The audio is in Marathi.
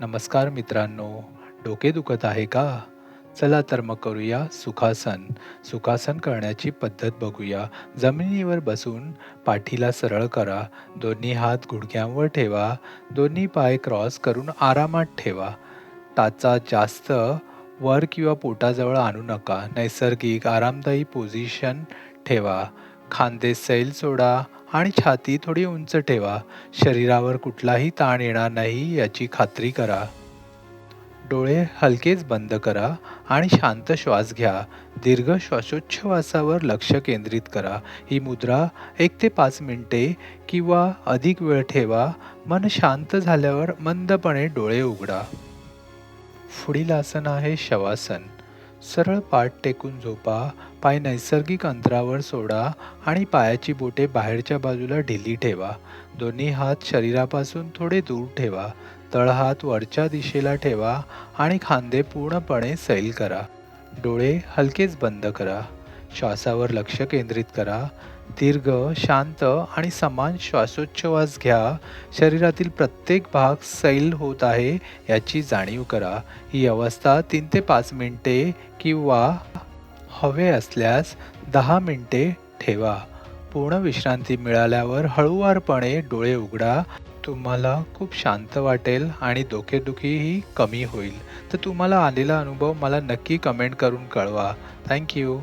नमस्कार मित्रांनो. डोके दुखत आहे का? चला तर मग करूया सुखासन. सुखासन करण्याची पद्धत बघूया. जमिनीवर बसून पाठीला सरळ करा. दोन्ही हात गुडघ्यांवर ठेवा. दोन्ही पाय क्रॉस करून आरामात ठेवा. टाचा जास्त वर किंवा पोटाजवळ आणू नका. नैसर्गिक आरामदायी पोझिशन ठेवा. खांदे सैल सोडा आणि छाती थोडी उंच ठेवा. शरीरावर कुठलाही ताण येणार नाही याची खात्री करा. डोळे हलकेच बंद करा आणि शांत श्वास घ्या. दीर्घ श्वासोच्छवासावर लक्ष केंद्रित करा. ही मुद्रा एक ते पाच मिनिटे किंवा अधिक वेळ ठेवा. मन शांत झाल्यावर मंदपणे डोळे उघडा. पुढील आसन आहे शवासन. सरळ पाठ टेकून झोपा पाय नैसर्गिक अंतरावर सोडा आणि पायाची बोटे बाहेरच्या बाजूला ढिली ठेवा. दोन्ही हात शरीरापासून थोडे दूर ठेवा. तळहात वरच्या दिशेला ठेवा आणि खांदे पूर्णपणे सैल करा. डोळे हलकेच बंद करा. श्वासावर लक्ष केंद्रित करा. दीर्घ शांत आणि समान श्वासोच्छवास घ्या. शरीरातील प्रत्येक भाग सैल होत आहे याची जाणीव करा. ही अवस्था तीन ते पाच मिनिटे किंवा हवे असल्यास दहा मिनिटे ठेवा. पूर्ण विश्रांती मिळाल्यावर हळूवारपणे डोळे उघडा. तुम्हाला खूप शांत वाटेल आणि डोकेदुखीही कमी होईल. तर तुम्हाला आलेला अनुभव मला नक्की कमेंट करून कळवा. थँक्यू